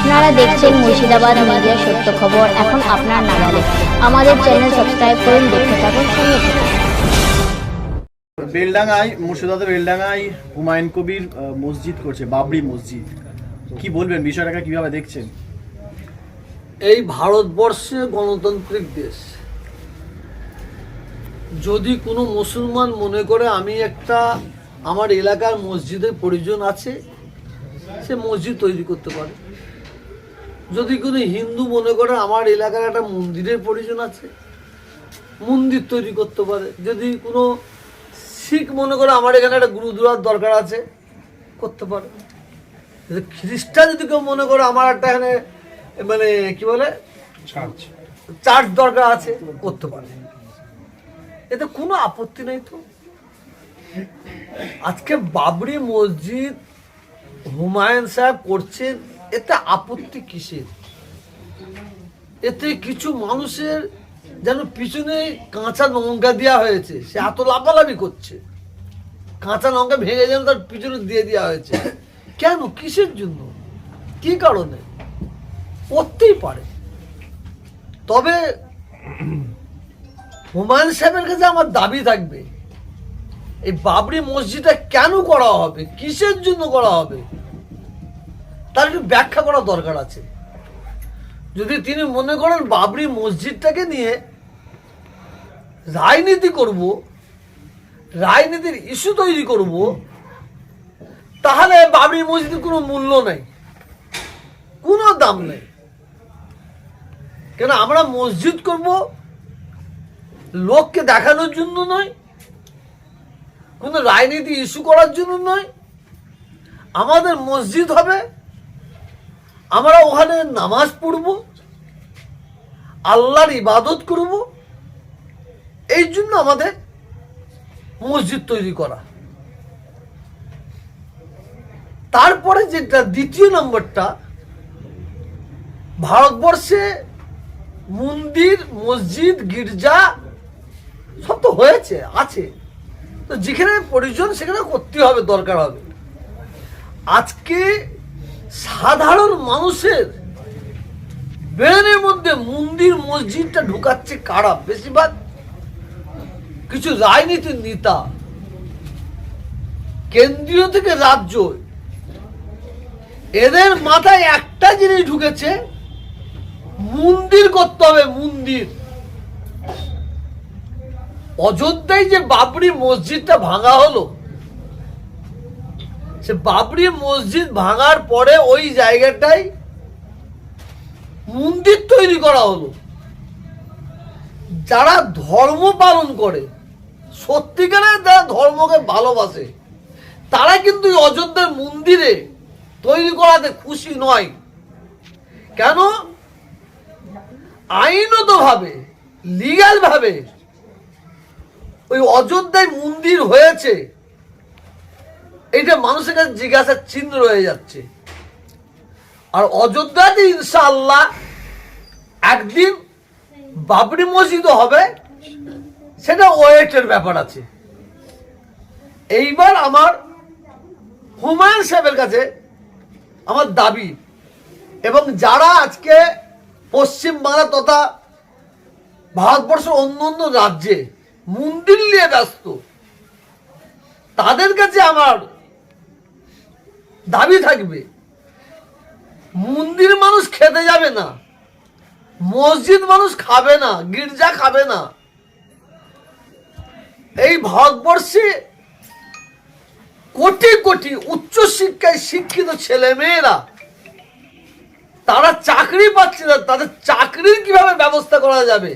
আপনারা দেখছেন মুর্শিদাবাদ মিডিয়া সত্য খবর। এখন আপনার নাগালে। আমাদের চ্যানেল সাবস্ক্রাইব করুন দেখতে থাকুন সঙ্গে বেলডাঙ্গায় মুর্শিদাবাদের বেলডাঙ্গায় হুমায়ুন কবির মসজিদ করছে বাবরি মসজিদ। কি বলবেন বিষয়টাকে কীভাবে দেখছেন? এই ভারতবর্ষে গণতান্ত্রিক দেশ। যদি কোনো মুসলমান মনে করে আমি একটা আমার এলাকার মসজিদের প্রয়োজন আছে সে মসজিদ তৈরি করতে পারে। যদি কোনো হিন্দু মনে করে আমার এলাকার একটা মন্দিরের প্রয়োজন আছে মন্দির তৈরি করতে পারে। যদি কোনো শিখ মনে করে আমার এখানে একটা গুরুদুয়ার দরকার আছে করতে পারে। যদি খ্রিস্টান যদি কেউ মনে করে আমার একটা এখানে মানে কি বলে? চার্চ দরকার আছে করতে পারে। এতে কোনো আপত্তি নেই তো। আজকে বাবরি মসজিদ হুমায়ুন সাহেব করছেন এতে আপত্তি কিসের? এতে কিছু মানুষের যেন পিছনে কাঁচা লঙ্কা দেওয়া হয়েছে, সে এত লাফালাফি করছে। কাঁচা লঙ্কা ভেঙে যেন তার পিছনে দিয়ে দেওয়া হয়েছে। কেন? কিসের জন্য? কি কারণে? করতেই পারে। তবে হুমায়ুন সাহেবের কাছে আমার দাবি থাকবে, এই বাবরি মসজিদটা কেন করা হবে? কিসের জন্য করা হবে? তার একটু ব্যাখ্যা করা দরকার আছে। যদি তিনি মনে করেন বাবরি মসজিদটাকে নিয়ে রাজনীতি করব, রাজনীতির ইস্যু তৈরি করব, তাহলে বাবরি মসজিদের কোনো মূল্য নেই, কোনো দাম নেই। কেন আমরা মসজিদ করব লোককে দেখানোর জন্য নয়, কোনো রাজনীতি ইস্যু করার জন্য নয়, আমাদের মসজিদ হবে আমরা ওখানে নামাজ পড়ব, আল্লাহর ইবাদত করব, এই জন্য আমাদের মসজিদ তৈরি করা। তারপরে যেটা দ্বিতীয় নম্বরটা, ভারতবর্ষে মন্দির, মসজিদ, গির্জা সব তো হয়েছে, আছে। তো যেখানে প্রয়োজন সেখানে করতে হবে, দরকার হবে। আজকে সাধারণ মানুষের ব্রেনের মধ্যে মন্দির, মসজিদটা ঢুকাচ্ছে কারা? বেশিরভাগ কিছু রাজনীতির নেতা। কেন্দ্রীয় থেকে রাজ্য। এদের মাথায় একটা জিনিস ঢুকেছে, মন্দির করতে হবে, মন্দির। অযোধ্যায় যে বাবরি মসজিদটা ভাঙা হলো সে বাবরি মসজিদ ভাঙার পরে ওই জায়গাটায় মন্দির তৈরি করা হলো। যারা ধর্ম পালন করে, সত্যিকারের যারা ধর্মকে ভালোবাসে, তারা কিন্তু অযোধ্যার মন্দিরে তৈরি করাতে খুশি নয়। কেন? আইনত ভাবে লিগাল ভাবে ওই অযোধ্যায় মন্দির হয়েছে। এটা মানুষের কাছে জিজ্ঞাসার চিহ্ন রয়ে যাচ্ছে। আর অযোধ্যাতে ইনশাআল্লাহ একদিন বাবরি মসজিদ হবে, সেটা ওয়েটের ব্যাপার আছে। এইবার আমার হুমায়ুন সাহেবের কাছে আমার দাবি, এবং যারা আজকে পশ্চিমবাংলা তথা ভারতবর্ষের অন্য অন্য রাজ্যে মন্দির নিয়ে ব্যস্ত, তাদের কাছে আমার দাবি থাকবে। মন্দির মানুষ খেতে যাবে না। মসজিদ মানুষ খাবে না, গির্জা খাবে না। এই ভারতবর্ষে কোটি কোটি উচ্চ শিক্ষায় শিক্ষিত ছেলে মেয়েরা তারা চাকরি পাচ্ছে না, তাদের চাকরির কীভাবে ব্যবস্থা করা যাবে?